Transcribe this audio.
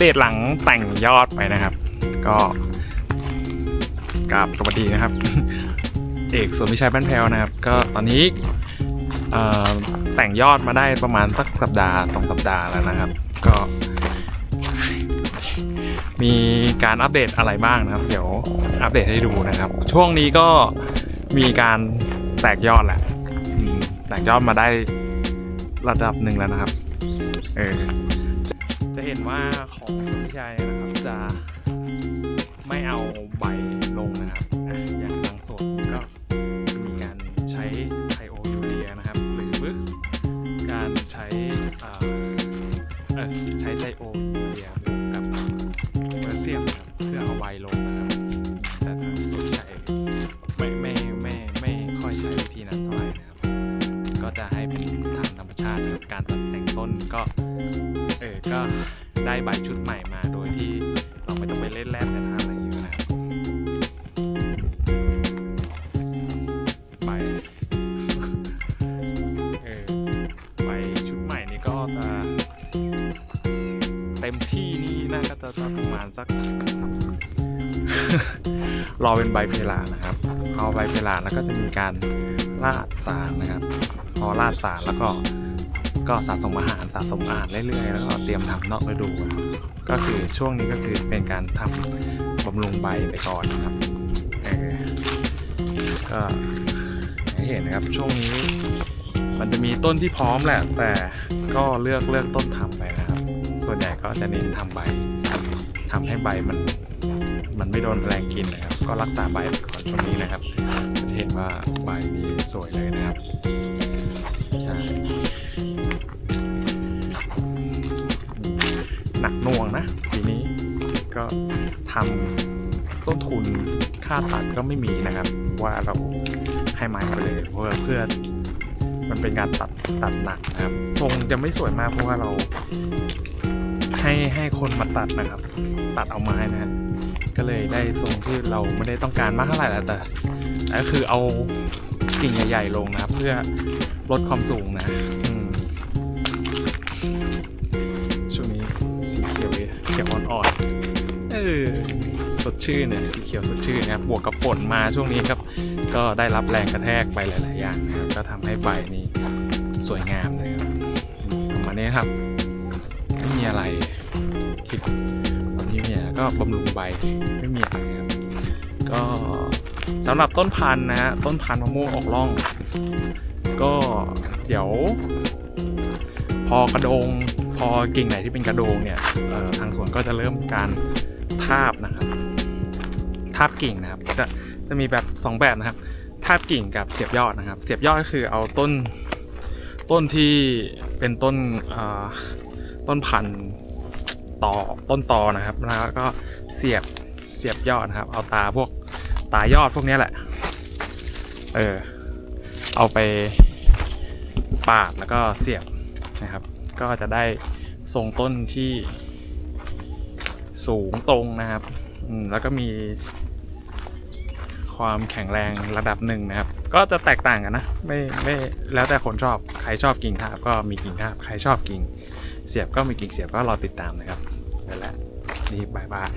เดตหลังแต่งยอดไปนะครับ ก็กราบสวัสดีนะครับ เอกส่วนวิชัยบ้านแพวนะครับ ก็ตอนนี้แต่งยอดมาได้ประมาณสักสัปดาห์สองสัปดาห์แล้วนะครับ ก็ มีการอัปเดตอะไรบ้างนะครับ เดี๋ยวอัปเดตให้ดูนะครับ ช่วงนี้ก็มีการแตกยอดแหละแตกยอดมาได้ระดับหนึ่งแล้วนะครับ เออ จะเห็นว่าของพี่ชัยนะครับจะไม่เอาใบลงนะครับออย่างบางส่วนก็มีการใช้ไทโอยูเรียนะครับ หรือการใช้เออใช้ไทโอยูเรียบวกกับเมอร์เซียมเพื่อเอาใบลงนะครับ ต้นก็เออก็ได้ใบชุดใหม่มาโดยที่เราไม่ต้องไปเล่นแร่แต่ทำอะไรอยู่นะครับใบเออใบชุดใหม่นี่ก็จะเต็มที่นี่น่าก็จะประมาณสักรอเป็นใบเพลานะครับพอใบเพลาแล้วก็จะมีการราดสารนะครับ พอราดสารแล้วก็ ก็สะสมอาหารสะสมอาหารเรื่อยๆ แล้วก็เตรียมทำนอกฤดู ก็คือช่วงนี้ก็คือเป็นการทำบำรุงใบไปก่อนนะครับออก็อย่างที่เห็นนะครับช่วงนี้มันจะมีต้นที่พร้อมแหละ แต่ก็เลือกเลือกต้นทำไปนะครับ ส่วนใหญ่ก็จะเน้นทำใบทำให้ใบมันมันไม่โดนแรงกินนะครับ ก็รักษาใบไปก่อนช่วงนี้นะครับจะเห็นว่าใบนี้สวยเลยนะครับ ก็ทำต้นทุนค่าตัดก็ไม่มีนะครับ ว่าเราให้ไม้ไปเลยเพื่อเพื่อมันเป็นการตัดตัดหนักนะครับ ทรงจะไม่สวยมากเพราะว่าเราให้ให้คนมาตัดนะครับ ตัดเอาไม้นะฮะก็เลยได้ทรงที่เราไม่ได้ต้องการมากเท่าไหร่แล้วแต่แต่ก็คือเอากิ่งใหญ่ๆลงนะครับ เพื่อลดความสูงนะช่วงนี้สีเขียวเขียวอ่อนๆ อสดชื่นเนี่ยสีเขียวสดชื่นนะครับบวกกับฝนมาช่วงนี้ครับ ก็ได้รับแรงกระแทกไปหลาย ๆ อย่างนะครับก็ทำให้ใบนี่สวยงามนะครับอืมประมาณนี้ครับไม่มีอะไรคิดวันนี้เนี่ยก็บำรุงใบไม่มีอะไรครับก็สำหรับต้นพันธุ์นะฮะต้นพันธุ์มะม่วงออกร่อง ก็เดี๋ยว พอกระโดงพอกิ่งไหนที่เป็นกระโดงเนี่ยทางสวนก็จะเริ่มการ ทาบนะครับ ทาบกิ่งนะครับ จะจะมีแบบสองแบบนะครับ ทาบกิ่งกับเสียบยอดนะครับ เสียบยอดก็คือเอาต้นต้นที่เป็นต้นต้นพันธุ์ต่อต้นตอนะครับแล้วก็เสียบเสียบยอดนะครับ เอาตาพวกตายอดพวกนี้แหละ เออ เอาไปปาดแล้วก็เสียบนะครับ ก็จะได้ทรงต้นที่ สูงตรงนะครับแล้วก็มี ความแข็งแรงระดับหนึ่งนะครับ ก็จะแตกต่างกันนะ ไม่ไม่แล้วแต่คนชอบ ใครชอบกิ่งทาบก็มีกิ่งทาบ ใครชอบกิ่ง เสียบก็มีกิ่งเสียบก็รอติดตามนะครับนั่นแหละนี่บายบาย